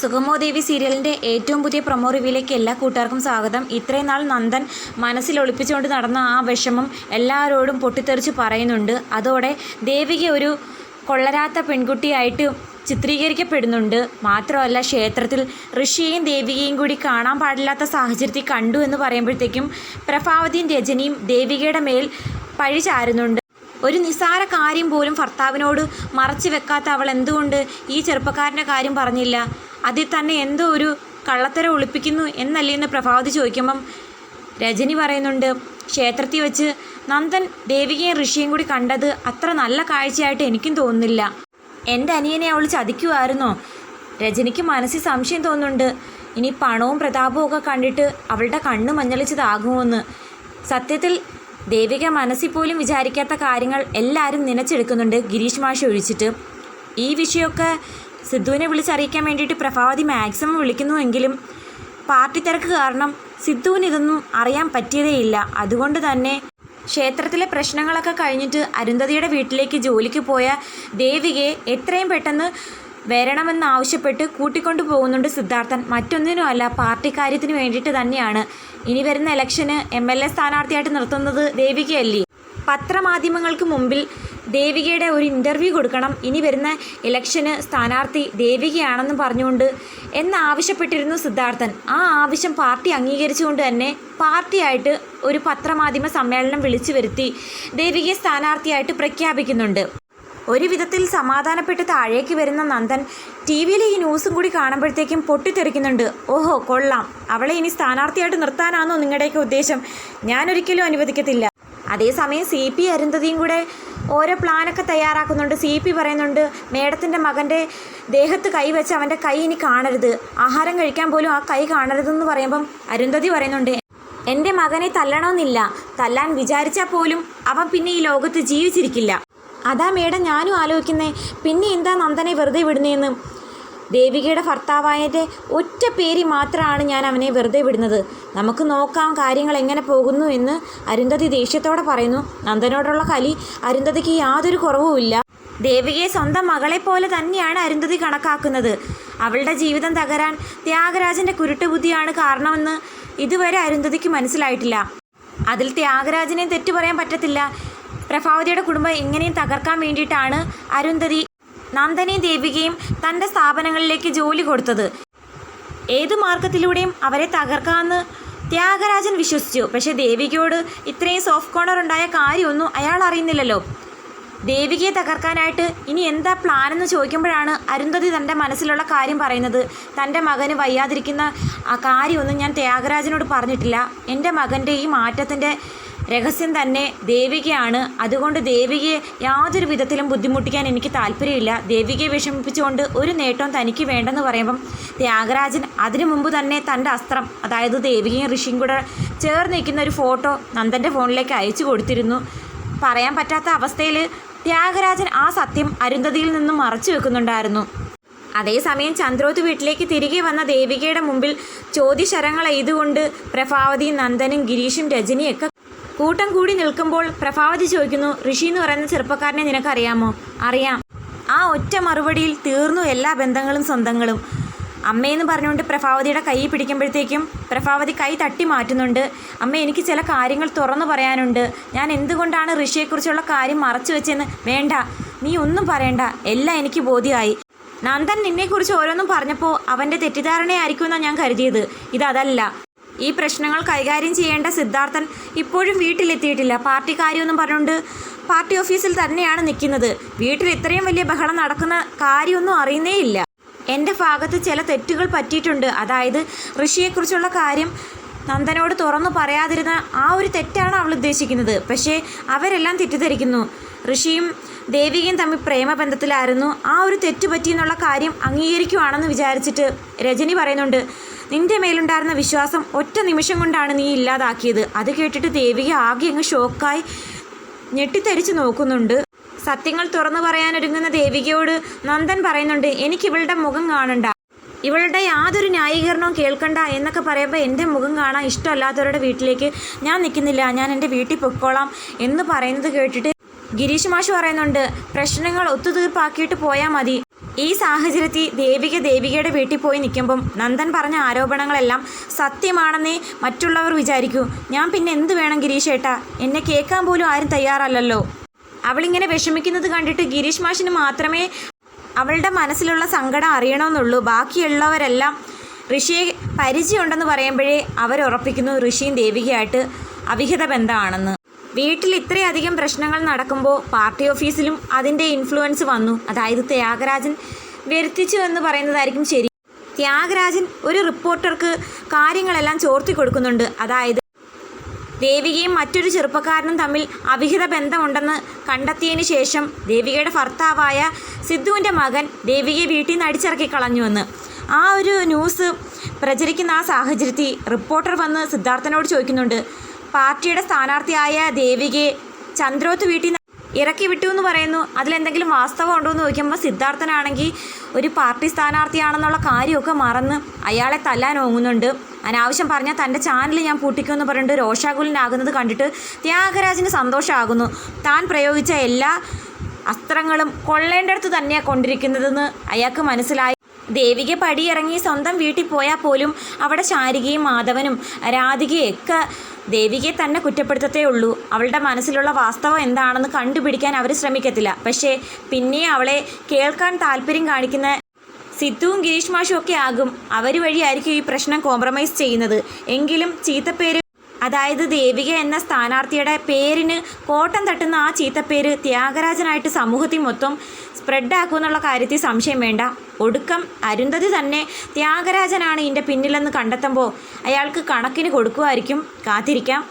സുഗമോ ദേവി സീരിയലിന്റെ ഏറ്റവും പുതിയ പ്രൊമോ റിവ്യൂലേക്ക് എല്ലാ കൂട്ടുകാർക്കും സ്വാഗതം. ഇത്രയും നാൾ നന്ദൻ മനസ്സിൽ ഒളിപ്പിച്ചുകൊണ്ട് നടന്ന ആ വിഷമം എല്ലാവരോടും പൊട്ടിത്തെറിച്ച് പറയുന്നുണ്ട്. അതോടെ ദേവിക ഒരു കൊള്ളരാത്ത പെൺകുട്ടിയായിട്ട് ചിത്രീകരിക്കപ്പെടുന്നുണ്ട്. മാത്രമല്ല ക്ഷേത്രത്തിൽ ഋഷിയെയും ദേവികയും കൂടി കാണാൻ പാടില്ലാത്ത സാഹചര്യത്തിൽ കണ്ടു എന്ന് പറയുമ്പോഴത്തേക്കും പ്രഭാവതിയും രജനിയും ദേവികയുടെ മേൽ പഴി ചാരുന്നുണ്ട്. ഒരു നിസാര കാര്യം പോലും ഭർത്താവിനോട് മറച്ചു വെക്കാത്ത അവൾ എന്തുകൊണ്ട് ഈ ചെറുപ്പക്കാരന്റെ കാര്യം പറഞ്ഞില്ല? അതിൽ തന്നെ എന്തോ ഒരു കള്ളത്തരം ഒളിപ്പിക്കുന്നു എന്നല്ലേ എന്ന് പ്രഭാവതി ചോദിക്കുമ്പം രജനി പറയുന്നുണ്ട് ക്ഷേത്രത്തിൽ വെച്ച് നന്ദൻ ദേവികയും ഋഷിയും കൂടി കണ്ടത് അത്ര നല്ല കാഴ്ചയായിട്ട് എനിക്കും തോന്നുന്നില്ല. എന്റെ അനിയനെ അവൾ ചതിക്കുമായിരുന്നോ രജനിക്ക് മനസ്സിൽ സംശയം തോന്നുന്നുണ്ട്. ഇനി പണവും പ്രതാപവും ഒക്കെ കണ്ടിട്ട് അവളുടെ കണ്ണ് മഞ്ഞളിച്ചതാകുമെന്ന്? സത്യത്തിൽ ദേവിക മനസ്സിൽ പോലും വിചാരിക്കാത്ത കാര്യങ്ങൾ എല്ലാവരും നനച്ചെടുക്കുന്നുണ്ട് ഗിരീഷ് മാഷ് ഒഴിച്ചിട്ട്. ഈ വിഷയമൊക്കെ സിദ്ധുവിനെ വിളിച്ചറിയിക്കാൻ വേണ്ടിയിട്ട് പ്രഭാവതി മാക്സിമം വിളിക്കുന്നുവെങ്കിലും പാർട്ടി തിരക്ക് കാരണം സിദ്ധുവിന് ഇതൊന്നും അറിയാൻ പറ്റിയതേയില്ല. അതുകൊണ്ട് തന്നെ ക്ഷേത്രത്തിലെ പ്രശ്നങ്ങളൊക്കെ കഴിഞ്ഞിട്ട് അരുന്ധതിയുടെ വീട്ടിലേക്ക് ജോലിക്ക് പോയ ദേവികയെ എത്രയും പെട്ടെന്ന് വരണമെന്നാവശ്യപ്പെട്ട് കൂട്ടിക്കൊണ്ടു പോകുന്നുണ്ട് സിദ്ധാർത്ഥൻ. മറ്റൊന്നിനുമല്ല പാർട്ടി കാര്യത്തിന് വേണ്ടിയിട്ട് തന്നെയാണ്. ഇനി വരുന്ന ഇലക്ഷന് എം എൽ എ സ്ഥാനാർത്ഥിയായിട്ട് നിർത്തുന്നത് ദേവികയല്ലേ? പത്രമാധ്യമങ്ങൾക്ക് മുമ്പിൽ ദേവികയുടെ ഒരു ഇന്റർവ്യൂ കൊടുക്കണം. ഇനി വരുന്ന ഇലക്ഷന് സ്ഥാനാർത്ഥി ദേവികയാണെന്ന് പറഞ്ഞുകൊണ്ട് എന്നാവശ്യപ്പെട്ടിരുന്നു സിദ്ധാർത്ഥൻ. ആ ആവശ്യം പാർട്ടി അംഗീകരിച്ചുകൊണ്ട് തന്നെ പാർട്ടിയായിട്ട് ഒരു പത്രമാധ്യമ സമ്മേളനം വിളിച്ചു വരുത്തി ദേവികയെ സ്ഥാനാർത്ഥിയായിട്ട് പ്രഖ്യാപിക്കുന്നുണ്ട്. ഒരു വിധത്തിൽ സമാധാനപ്പെട്ട് താഴേക്ക് വരുന്ന നന്ദൻ ടി വിയിലെ ഈ ന്യൂസും കൂടി കാണുമ്പോഴത്തേക്കും പൊട്ടിത്തെറിക്കുന്നുണ്ട്. ഓഹോ കൊള്ളാം. അവളെ ഇനി സ്ഥാനാർത്ഥിയായിട്ട് നിർത്താനാണോ നിങ്ങളുടെയൊക്കെ ഉദ്ദേശം? ഞാനൊരിക്കലും അനുവദിക്കത്തില്ല. അതേസമയം സി പി അരുന്ധതിയും കൂടെ ഓരോ പ്ലാനൊക്കെ തയ്യാറാക്കുന്നുണ്ട്. സി പി പറയുന്നുണ്ട് മേഡത്തിന്റെ മകന്റെ ദേഹത്ത് കൈ വെച്ച് അവന്റെ കൈ ഇനി കാണരുത്. ആഹാരം കഴിക്കാൻ പോലും ആ കൈ കാണരുതെന്ന് പറയുമ്പം അരുന്ധതി പറയുന്നുണ്ട് എന്റെ മകനെ തല്ലണമെന്നില്ല. തല്ലാൻ വിചാരിച്ചാൽ പോലും അവൻ പിന്നെ ഈ ലോകത്ത് ജീവിച്ചിരിക്കില്ല. അതാ മേഡം ഞാനും ആലോചിക്കുന്നേ പിന്നെ എന്താ നന്ദനെ വെറുതെ വിടുന്നതെന്ന് ദേവികയുടെ ഭർത്താവായന്റെ ഒറ്റ പേരി മാത്രമാണ് ഞാൻ അവനെ വെറുതെ വിടുന്നത്. നമുക്ക് നോക്കാം കാര്യങ്ങൾ എങ്ങനെ പോകുന്നു എന്ന് അരുന്ധതി ദേഷ്യത്തോടെ പറയുന്നു നന്ദനോടുള്ള കലി അരുന്ധതിക്ക് യാതൊരു കുറവുമില്ല ദേവികയെ സ്വന്തം മകളെ പോലെ തന്നെയാണ് അരുന്ധതി കണക്കാക്കുന്നത്. അവളുടെ ജീവിതം തകരാൻ ത്യാഗരാജന്റെ കുരുട്ടുബുദ്ധിയാണ് കാരണമെന്ന് ഇതുവരെ അരുന്ധതിക്ക് മനസ്സിലായിട്ടില്ല. അതിൽ ത്യാഗരാജനെ തെറ്റു പറയാൻ പറ്റത്തില്ല. പ്രഭാവതിയുടെ കുടുംബം എങ്ങനെയും തകർക്കാൻ വേണ്ടിയിട്ടാണ് അരുന്ധതി നന്ദനെയും ദേവികയും തന്റെ സ്ഥാപനങ്ങളിലേക്ക് ജോലി കൊടുത്തത്. ഏതു മാർഗത്തിലൂടെയും അവരെ തകർക്കാമെന്ന് ത്യാഗരാജൻ വിശ്വസിച്ചു. പക്ഷേ ദേവികയോട് ഇത്രയും സോഫ്റ്റ് കോർണർ ഉണ്ടായ കാര്യമൊന്നും അയാൾ അറിയുന്നില്ലല്ലോ. ദേവികയെ തകർക്കാനായിട്ട് ഇനി എന്താ പ്ലാൻ എന്ന് ചോദിക്കുമ്പോഴാണ് അരുന്ധതി തന്റെ മനസ്സിലുള്ള കാര്യം പറയുന്നത്. തന്റെ മകന് വയ്യാതിരിക്കുന്ന ആ കാര്യമൊന്നും ഞാൻ ത്യാഗരാജനോട് പറഞ്ഞിട്ടില്ല. എന്റെ മകന്റെ ഈ മാറ്റത്തിന്റെ രഹസ്യം തന്നെ ദേവികയാണ്. അതുകൊണ്ട് ദേവികയെ യാതൊരു വിധത്തിലും ബുദ്ധിമുട്ടിക്കാൻ എനിക്ക് താല്പര്യമില്ല. ദേവികയെ വിഷമിപ്പിച്ചുകൊണ്ട് ഒരു നേട്ടവും തനിക്ക് വേണ്ടെന്ന് പറയുമ്പം ത്യാഗരാജൻ അതിനു മുമ്പ് തന്നെ തന്റെ അസ്ത്രം അതായത് ദേവികയും ഋഷിയും കൂടെ ചേർന്ന് നിൽക്കുന്ന ഒരു ഫോട്ടോ നന്ദന്റെ ഫോണിലേക്ക് അയച്ചു കൊടുത്തിരുന്നു. പറയാൻ പറ്റാത്ത അവസ്ഥയിൽ ത്യാഗരാജൻ ആ സത്യം അരുന്ധതിയിൽ നിന്നും മറച്ചു വെക്കുന്നുണ്ടായിരുന്നു. അതേസമയം ചന്ദ്രോത്ത് വീട്ടിലേക്ക് തിരികെ വന്ന ദേവികയുടെ മുമ്പിൽ ചോദ്യശരങ്ങൾ എഴുതുകൊണ്ട് പ്രഭാവതിയും നന്ദനും ഗിരീഷും രജനിയൊക്കെ കൂട്ടം കൂടി നിൽക്കുമ്പോൾ പ്രഭാവതി ചോദിക്കുന്നു ഋഷി എന്ന് പറയുന്ന ചെറുപ്പക്കാരനെ നിനക്കറിയാമോ? അറിയാം. ആ ഒറ്റ മറുപടിയിൽ തീർന്നു എല്ലാ ബന്ധങ്ങളും സ്വന്തങ്ങളും. അമ്മയെന്ന് പറഞ്ഞുകൊണ്ട് പ്രഭാവതിയുടെ കൈ പിടിക്കുമ്പോഴത്തേക്കും പ്രഭാവതി കൈ തട്ടി മാറ്റുന്നുണ്ട്. അമ്മ എനിക്ക് ചില കാര്യങ്ങൾ തുറന്നു പറയാനുണ്ട്. ഞാൻ എന്തുകൊണ്ടാണ് ഋഷിയെക്കുറിച്ചുള്ള കാര്യം മറച്ചു വെച്ചെന്ന്? വേണ്ട നീ ഒന്നും പറയണ്ട. എല്ലാം എനിക്ക് ബോധ്യമായി. നന്ദൻ നിന്നെക്കുറിച്ച് ഓരോന്നും പറഞ്ഞപ്പോൾ അവന്റെ തെറ്റിദ്ധാരണയായിരിക്കുമെന്നാണ് ഞാൻ കരുതിയത്. ഇതല്ല ഈ പ്രശ്നങ്ങൾ കൈകാര്യം ചെയ്യേണ്ട സിദ്ധാർത്ഥൻ ഇപ്പോഴും വീട്ടിലെത്തിയിട്ടില്ല. പാർട്ടി കാര്യമൊന്നും പറഞ്ഞുകൊണ്ട് പാർട്ടി ഓഫീസിൽ തന്നെയാണ് നിൽക്കുന്നത്. വീട്ടിൽ ഇത്രയും വലിയ ബഹളം നടക്കുന്ന കാര്യമൊന്നും അറിയുന്നേയില്ല. എന്റെ ഭാഗത്ത് ചില തെറ്റുകൾ പറ്റിയിട്ടുണ്ട്. അതായത് ഋഷിയെക്കുറിച്ചുള്ള കാര്യം നന്ദനോട് തുറന്നു പറയാതിരുന്ന ആ ഒരു തെറ്റാണ് അവൾ ഉദ്ദേശിക്കുന്നത്. പക്ഷേ അവരെല്ലാം തെറ്റിദ്ധരിക്കുന്നു. ഋഷിയും ദേവികയും തമ്മിൽ പ്രേമബന്ധത്തിലായിരുന്നു. ആ ഒരു തെറ്റ് പറ്റിയെന്നുള്ള കാര്യം അംഗീകരിക്കുവാണെന്ന് വിചാരിച്ചിട്ട് രജനി പറയുന്നുണ്ട്. നിന്റെ മേലുണ്ടായിരുന്ന വിശ്വാസം ഒറ്റ നിമിഷം കൊണ്ടാണ് നീ ഇല്ലാതാക്കിയത്. അത് കേട്ടിട്ട് ദേവിക ആകെ അങ്ങ് ഷോക്കായി ഞെട്ടിത്തരിച്ചു നോക്കുന്നുണ്ട്. സത്യങ്ങൾ തുറന്നു പറയാനൊരുങ്ങുന്ന ദേവികയോട് നന്ദൻ പറയുന്നുണ്ട് എനിക്ക് ഇവളുടെ മുഖം കാണണ്ട. ഇവളുടെ യാതൊരു ന്യായീകരണവും കേൾക്കണ്ട എന്നൊക്കെ പറയുമ്പോൾ എന്റെ മുഖം കാണാൻ ഇഷ്ടമല്ലാത്തവരുടെ വീട്ടിലേക്ക് ഞാൻ നിൽക്കുന്നില്ല ഞാൻ എന്റെ വീട്ടിൽ പൊക്കോളാം എന്ന് പറയുന്നത് കേട്ടിട്ട് ഗിരീഷ് മാഷ് പറയുന്നുണ്ട് പ്രശ്നങ്ങൾ ഒത്തുതീർപ്പാക്കിയിട്ട് പോയാൽ മതി. ഈ സാഹചര്യത്തിൽ ദേവിക ദേവികയുടെ വീട്ടിൽ പോയി നിൽക്കുമ്പം നന്ദൻ പറഞ്ഞ ആരോപണങ്ങളെല്ലാം സത്യമാണെന്നേ മറ്റുള്ളവർ വിചാരിക്കൂ. ഞാൻ പിന്നെ എന്ത് വേണം ഗിരീഷ് ഏട്ടാ എന്നെ കേൾക്കാൻ പോലും ആരും തയ്യാറല്ലല്ലോ. അവളിങ്ങനെ വിഷമിക്കുന്നത് കണ്ടിട്ട് ഗിരീഷ് മാഷിന് മാത്രമേ അവളുടെ മനസ്സിലുള്ള സങ്കടം അറിയണമെന്നുള്ളൂ. ബാക്കിയുള്ളവരെല്ലാം ഋഷിയെ പരിചയമുണ്ടെന്ന് പറയുമ്പോഴേ അവരുറപ്പിക്കുന്നു ഋഷിയും ദേവികയായിട്ട് അവിഹിത ബന്ധമാണെന്ന്. വീട്ടിൽ ഇത്രയധികം പ്രശ്നങ്ങൾ നടക്കുമ്പോൾ പാർട്ടി ഓഫീസിലും അതിന്റെ ഇൻഫ്ലുവൻസ് വന്നു. അതായത് ത്യാഗരാജൻ വരുത്തിച്ചു എന്ന് പറയുന്നതായിരിക്കും ശരി. ത്യാഗരാജൻ ഒരു റിപ്പോർട്ടർക്ക് കാര്യങ്ങളെല്ലാം ചോർത്തി കൊടുക്കുന്നുണ്ട്. അതായത് ദേവികയും മറ്റൊരു ചെറുപ്പക്കാരനും തമ്മിൽ അവിഹിത ബന്ധമുണ്ടെന്ന് കണ്ടെത്തിയതിന് ശേഷം ദേവികയുടെ ഭർത്താവായ സിദ്ധുവിന്റെ മകൻ ദേവികയെ വീട്ടിൽ നിന്ന് അടിച്ചിറക്കി കളഞ്ഞുവെന്ന് ആ ഒരു ന്യൂസ് പ്രചരിക്കുന്ന ആ സാഹചര്യത്തിൽ റിപ്പോർട്ടർ വന്ന് സിദ്ധാർത്ഥനോട് ചോദിക്കുന്നുണ്ട് പാർട്ടിയുടെ സ്ഥാനാർത്ഥിയായ ദേവികയെ ചന്ദ്രോത്ത് വീട്ടിൽ ഇറക്കി വിട്ടു എന്ന് പറയുന്നു. അതിലെന്തെങ്കിലും വാസ്തവം ഉണ്ടോ എന്ന് ചോദിക്കുമ്പോൾ സിദ്ധാർത്ഥനാണെങ്കിൽ ഒരു പാർട്ടി സ്ഥാനാർത്ഥിയാണെന്നുള്ള കാര്യമൊക്കെ മറന്ന് അയാളെ തല്ലാൻ ഓങ്ങുന്നുണ്ട്. അനാവശ്യം പറഞ്ഞാൽ തന്റെ ചാനൽ ഞാൻ പൂട്ടിക്കുമെന്ന് പറഞ്ഞിട്ട് രോഷാകുലനാകുന്നത് കണ്ടിട്ട് ത്യാഗരാജിന് സന്തോഷമാകുന്നു. താൻ പ്രയോഗിച്ച എല്ലാ അസ്ത്രങ്ങളും കൊള്ളേണ്ടടുത്ത് തന്നെയാണ് കൊണ്ടിരിക്കുന്നതെന്ന് അയാൾക്ക് മനസ്സിലായി. ദേവിക പടിയിറങ്ങി സ്വന്തം വീട്ടിൽ പോയാൽ പോലും അവിടെ ശാരികയും മാധവനും രാധികയൊക്കെ ദേവികയെ തന്നെ കുറ്റപ്പെടുത്തത്തേ ഉള്ളൂ. അവളുടെ മനസ്സിലുള്ള വാസ്തവം എന്താണെന്ന് കണ്ടുപിടിക്കാൻ അവർ ശ്രമിക്കത്തില്ല. പക്ഷേ പിന്നെ അവളെ കേൾക്കാൻ താല്പര്യം കാണിക്കുന്ന സിദ്ധുവും ഗിരീഷ് മാഷും ഒക്കെ ആകും. അവർ വഴിയായിരിക്കും ഈ പ്രശ്നം കോംപ്രമൈസ് ചെയ്യുന്നത്. എങ്കിലും ചീത്തപ്പേര് അതായത് ദേവിക എന്ന സ്ഥാനാർത്ഥിയുടെ പേരിന് കോട്ടം തട്ടുന്ന ആ ചീത്തപ്പേര് ത്യാഗരാജനായിട്ട് സമൂഹത്തിൽ മൊത്തം സ്പ്രെഡാക്കുമെന്നുള്ള കാര്യത്തിൽ സംശയം വേണ്ട. ഒടുക്കം അരുന്ധതി തന്നെ ത്യാഗരാജനാണ് ഇതിന്റെ പിന്നിലെന്ന് കണ്ടെത്തുമ്പോൾ അയാൾക്ക് കണക്കിന് കൊടുക്കുമായിരിക്കും. കാത്തിരിക്കാം.